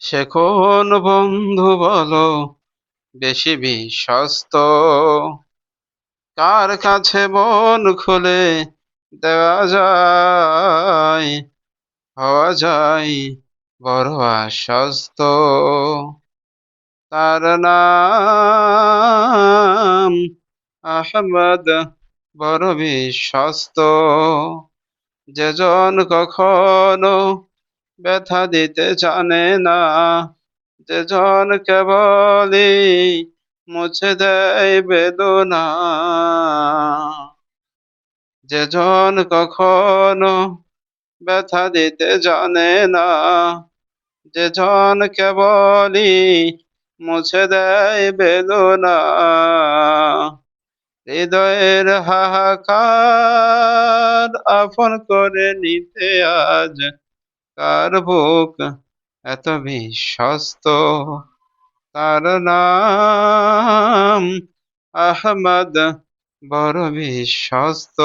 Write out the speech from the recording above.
সে বন্ধু বলো, বেশি বিশ্বস্ত? কার কাছে মন খুলে দেওয়া যায়, হওয়া যায় বড় আশ্বস্ত? তার নাম আহমদ, বড় বিশ্বস্ত। যেজন কখনো ব্যথা দিতে জানে না। যেজন কেবলই মুছে দেয় বেদনা। যেজন কখনো ব্যথা দিতে জানে না। যেজন কেবলই মুছে দেয় বেদনা। হৃদয়ের হাহাকার আপন করে নিতে আজ কার বুক এত বিশ্বস্ত। তার নাম আহমদ বড় বিশ্বস্ত।